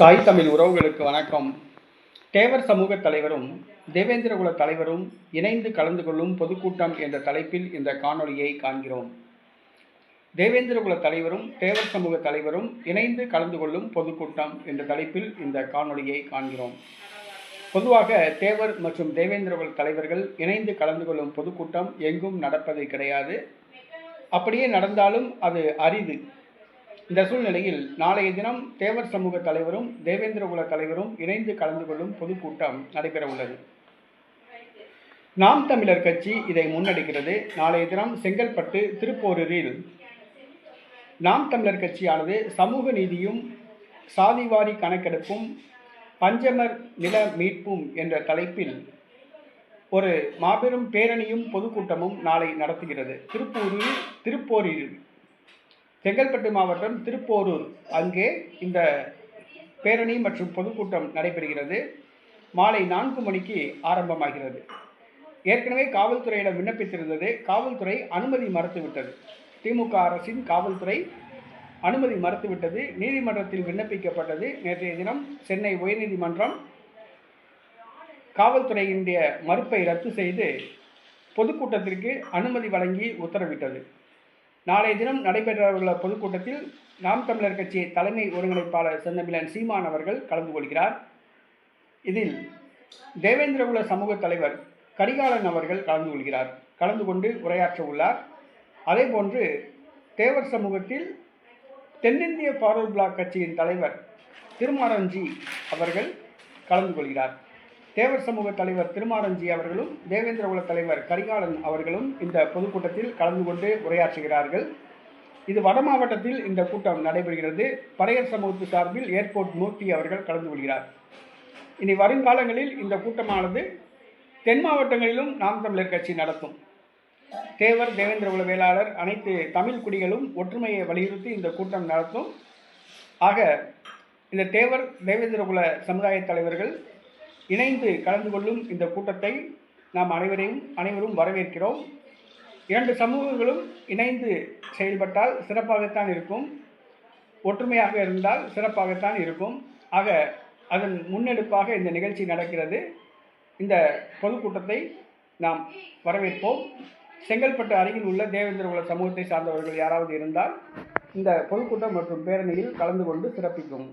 தாய் தமிழ் உறவுகளுக்கு வணக்கம். தேவர் சமூக தலைவரும் தேவேந்திரகுல தலைவரும் இணைந்து கலந்து கொள்ளும் பொதுக்கூட்டம் என்ற தலைப்பில் இந்த காணொளியை காண்கிறோம். தேவேந்திரகுல தலைவரும் தேவர் சமூக தலைவரும் இணைந்து கலந்து கொள்ளும் பொதுக்கூட்டம் என்ற தலைப்பில் இந்த காணொளியை காண்கிறோம். பொதுவாக தேவர் மற்றும் தேவேந்திரகுல தலைவர்கள் இணைந்து கலந்து கொள்ளும் பொதுக்கூட்டம் எங்கும் நடப்பது கிடையாது. அப்படியே நடந்தாலும் அது அரிது. இந்த சூழ்நிலையில் நாளைய தினம் தேவர் சமூக தலைவரும் தேவேந்திரகுல தலைவரும் இணைந்து கலந்து கொள்ளும் பொதுக்கூட்டம் நடைபெற உள்ளது. நாம் தமிழர் கட்சி இதை முன்னெடுக்கிறது. நாளைய தினம் செங்கல்பட்டு திருப்போரூரில் நாம் தமிழர் கட்சியானது சமூக நீதியும் சாதிவாரி கணக்கெடுப்பும் பஞ்சமர் நில மீட்பும் என்ற தலைப்பில் ஒரு மாபெரும் பேரணியும் பொதுக்கூட்டமும் நாளை நடத்துகிறது. திருப்பூரில் திருப்போரில் செங்கல்பட்டு மாவட்டம் திருப்போரூர். அங்கே இந்த பேரணி மற்றும் பொதுக்கூட்டம் நடைபெறுகிறது. மாலை நான்கு மணிக்கு ஆரம்பமாகிறது. ஏற்கனவே காவல்துறையிடம் விண்ணப்பித்திருந்தது. காவல்துறை அனுமதி மறுத்துவிட்டது. திமுக அரசின் காவல்துறை அனுமதி மறுத்துவிட்டது. நீதிமன்றத்தில் விண்ணப்பிக்கப்பட்டது. நேற்றைய தினம் சென்னை உயர்நீதிமன்றம் காவல்துறையினுடைய மறுப்பை ரத்து செய்து பொதுக்கூட்டத்திற்கு அனுமதி வழங்கி உத்தரவிட்டது. நாளைய தினம் நடைபெறவுள்ள பொதுக்கூட்டத்தில் நாம் தமிழர் கட்சி தலைமை ஒருங்கிணைப்பாளர் செந்தமிழன் சீமான் அவர்கள் கலந்து கொள்கிறார். இதில் தேவேந்திரகுல சமூக தலைவர் கரிகாலன் அவர்கள் கலந்து கொள்கிறார். கலந்து கொண்டு உரையாற்ற உள்ளார். அதேபோன்று தேவர் சமூகத்தில் தென்னிந்திய ஃபார்வர்ட் பிளாக் கட்சியின் தலைவர் திருமாரஞ்சி அவர்கள் கலந்து கொள்கிறார். தேவர் சமூக தலைவர் திருமாரஞ்சி அவர்களும் தேவேந்திரகுல தலைவர் கரிகாலன் அவர்களும் இந்த பொதுக்கூட்டத்தில் கலந்து கொண்டு உரையாற்றுகிறார்கள். இது வட மாவட்டத்தில் இந்த கூட்டம் நடைபெறுகிறது. பறையர் சமூகத்து சார்பில் ஏர்போர்ட் மூர்த்தி அவர்கள் கலந்து கொள்கிறார். இனி வருங்காலங்களில் இந்த கூட்டமானது தென் மாவட்டங்களிலும் நாம் தமிழர் கட்சி நடத்தும். தேவர் தேவேந்திரகுல வேளாளர் அனைத்து தமிழ் குடிகளும் ஒற்றுமையை வலியுறுத்தி இந்த கூட்டம் நடத்தும். ஆக இந்த தேவர் தேவேந்திரகுல சமுதாய தலைவர்கள் இணைந்து கலந்து கொள்ளும் இந்த கூட்டத்தை நாம் அனைவரையும் அனைவரும் வரவேற்கிறோம். இரண்டு சமூகங்களும் இணைந்து செயல்பட்டால் சிறப்பாகத்தான் இருக்கும். ஒற்றுமையாக இருந்தால் சிறப்பாகத்தான் இருக்கும். ஆக அதன் முன்னெடுப்பாக இந்த நிகழ்ச்சி நடக்கிறது. இந்த பொதுக்கூட்டத்தை நாம் வரவேற்போம். செங்கல்பட்டு அருகில் உள்ள தேவேந்திரகுல சமூகத்தை சார்ந்தவர்கள் யாராவது இருந்தால் இந்த பொதுக்கூட்டம் மற்றும் பேரணியில் கலந்து கொண்டு சிறப்பிக்கும்.